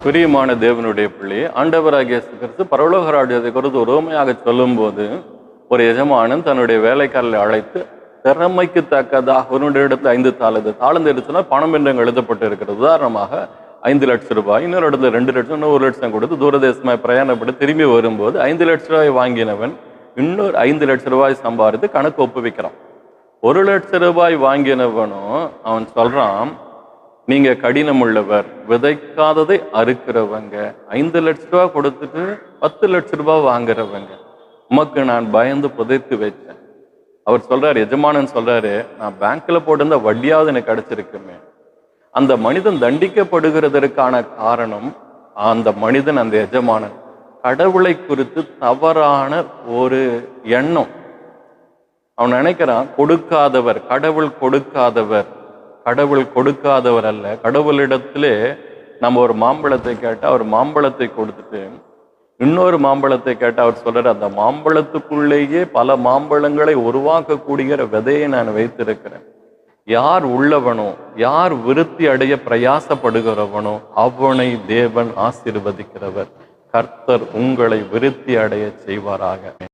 பிரியமான தேவனுடைய பிள்ளை ஆண்டவராகிய கருத்து கிறிஸ்து பரலோக ராஜ்யத்தை குறித்து உரோமையாக சொல்லும்போது ஒரு எஜமானன் தன்னுடைய வேலைக்காரரை அழைத்து திறமைக்கு தக்கதாக அவனுடைய இடத்துல ஐந்து தாளந்து தாளந்து எடுத்துனா பணம் என்று எழுதப்பட்டு இருக்கிறது. உதாரணமாக ஐந்து லட்சம் ரூபாய் இன்னொரு இடத்துல ரெண்டு லட்சம் இன்னும் ஒரு லட்சம் கொடுத்து தூரதேசமாய் பிரயாணப்பட்டு திரும்பி வரும்போது ஐந்து லட்சம் ரூபாய் வாங்கினவன் இன்னொரு ஐந்து லட்சம் ரூபாய் சம்பாதித்து கணக்கு ஒப்புவிக்கிறான். ஒரு லட்சம் ரூபாய் வாங்கினவனும் அவன் சொல்கிறான் நீங்க கடினம் உள்ளவர் விதைக்காததை அறுக்கிறவங்க ஐந்து லட்ச ரூபாய் கொடுத்துட்டு பத்து லட்ச ரூபாய் வாங்குறவங்க. உமக்கு நான் பயந்து புதைத்து வச்சேன் அவர் சொல்றாரு எஜமானன் சொல்றாரு நான் பேங்க்ல போட்டிருந்த வட்டியாவது எனக்கு கிடைச்சிருக்குமே. அந்த மனிதன் தண்டிக்கப்படுகிறதற்கான காரணம் அந்த மனிதன் அந்த எஜமானன். கடவுளை குறித்து தவறான ஒரு எண்ணம். அவன் நினைக்கிறான் கொடுக்காதவர் கடவுள் கொடுக்காதவர். கடவுள் கொடுக்காதவர் அல்ல கடவுளிடத்திலே நம்ம ஒரு மாம்பழத்தை கேட்டால் அவர் மாம்பழத்தை கொடுத்துட்டு இன்னொரு மாம்பழத்தை கேட்டால் அவர் சொல்றாரு அந்த மாம்பழத்துக்குள்ளேயே பல மாம்பழங்களை உருவாக்கக்கூடிய விதையை நான் வைத்திருக்கிறேன். யார் உள்ளவனோ யார் விருத்தி அடைய பிரயாசப்படுகிறவனோ அவனை தேவன் ஆசிர்வதிக்கிறவர். கர்த்தர் உங்களை விருத்தி அடைய செய்வாராக.